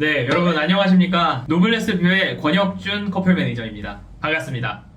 네, 여러분 안녕하십니까? 노블레스 뷰의 권혁준 커플 매니저입니다. 반갑습니다.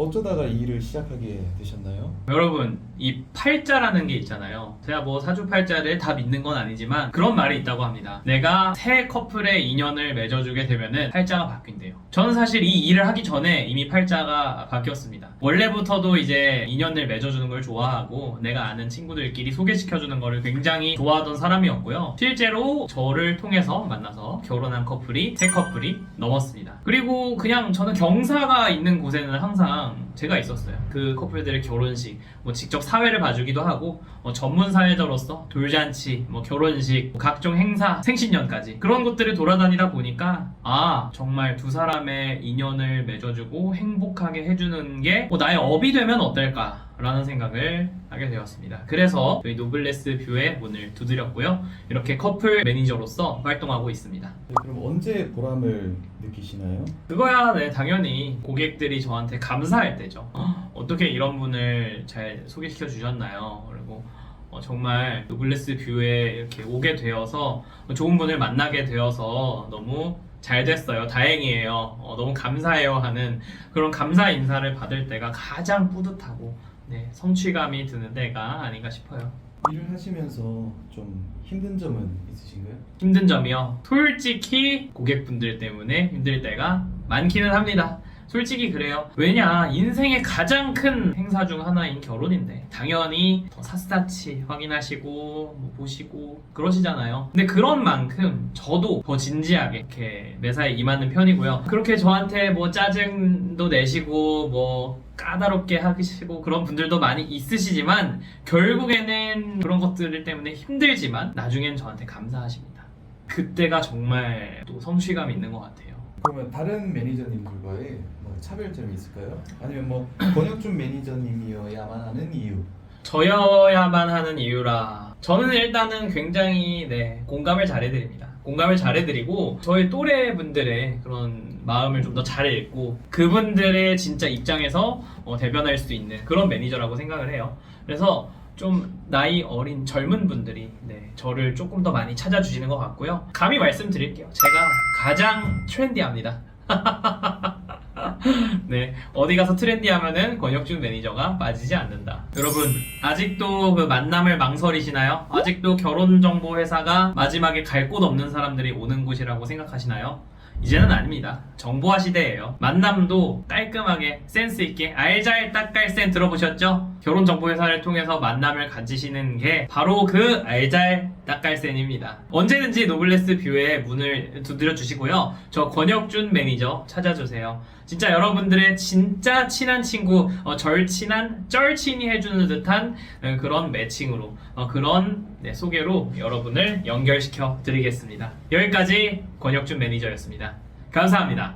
어쩌다가 이 일을 시작하게 되셨나요? 여러분, 이 팔자라는 게 있잖아요. 제가 뭐 사주팔자를 다 믿는 건 아니지만 그런 말이 있다고 합니다. 내가 새 커플의 인연을 맺어주게 되면은 팔자가 바뀐대요. 저는 사실 이 일을 하기 전에 이미 팔자가 바뀌었습니다. 원래부터도 이제 인연을 맺어주는 걸 좋아하고 내가 아는 친구들끼리 소개시켜주는 거를 굉장히 좋아하던 사람이었고요. 실제로 저를 통해서 만나서 결혼한 커플이 세 커플이 넘었습니다. 그리고 그냥 저는 경사가 있는 곳에는 항상 제가 있었어요. 그 커플들의 결혼식, 뭐 직접 사회를 봐주기도 하고 어, 전문 사회자로서 돌잔치, 뭐 결혼식, 뭐 각종 행사, 생신년까지 그런 곳들을 돌아다니다 보니까 아 정말 두 사람 의 인연을 맺어주고 행복하게 해주는 게 뭐 나의 업이 되면 어떨까? 라는 생각을 하게 되었습니다. 그래서 저희 노블레스 뷰의 문을 두드렸고요. 이렇게 커플 매니저로서 활동하고 있습니다. 네, 그럼 언제 보람을 느끼시나요? 그거야 네 당연히 고객들이 저한테 감사할 때죠 어떻게 이런 분을 잘 소개시켜 주셨나요 그리고 어, 정말 노블레스 뷰에 이렇게 오게 되어서 좋은 분을 만나게 되어서 너무 잘 됐어요 다행이에요 어, 너무 감사해요 하는 그런 감사 인사를 받을 때가 가장 뿌듯하고 네, 성취감이 드는 때가 아닌가 싶어요 일을 하시면서 좀 힘든 점은 있으신가요? 힘든 점이요. 솔직히 고객분들 때문에 힘들 때가 많기는 합니다. 솔직히 그래요. 왜냐, 인생의 가장 큰 행사 중 하나인 결혼인데, 당연히 더 샅샅이 확인하시고, 뭐 보시고, 그러시잖아요. 근데 그런 만큼 저도 더 진지하게 이렇게 매사에 임하는 편이고요. 그렇게 저한테 뭐 짜증도 내시고, 뭐, 까다롭게 하시고 그런 분들도 많이 있으시지만 결국에는 그런 것들 때문에 힘들지만 나중엔 저한테 감사하십니다. 그때가 정말 또 성취감이 있는 것 같아요. 그러면 다른 매니저님들과의 뭐 차별점이 있을까요? 아니면 뭐 권혁준 매니저님이어야만 하는 이유? 저여야만 하는 이유라 저는 일단은 굉장히 네, 공감을 잘해드립니다. 공감을 잘해드리고 저희 또래 분들의 그런 마음을 좀 더 잘 읽고 그분들의 진짜 입장에서 어, 대변할 수 있는 그런 매니저라고 생각을 해요. 그래서 좀 나이 어린 젊은 분들이 네, 저를 조금 더 많이 찾아주시는 것 같고요. 감히 말씀드릴게요. 제가 가장 트렌디합니다. 네, 어디 가서 트렌디하면은 권혁준 매니저가 빠지지 않는다. 여러분, 아직도 그 만남을 망설이시나요? 아직도 결혼 정보 회사가 마지막에 갈 곳 없는 사람들이 오는 곳이라고 생각하시나요? 이제는 아닙니다. 정보화 시대예요. 만남도 깔끔하게 센스 있게 알잘 딱깔센 들어보셨죠? 결혼 정보 회사를 통해서 만남을 가지시는 게 바로 그 알잘 딱깔센입니다. 언제든지 노블레스 뷰에 문을 두드려 주시고요. 저 권혁준 매니저 찾아주세요. 진짜 여러분들의 진짜 친한 친구, 어, 절친한 쩔친이 해주는 듯한 어, 그런 매칭으로 어, 그런 네, 소개로 여러분을 연결시켜 드리겠습니다. 여기까지 권혁준 매니저였습니다. 감사합니다.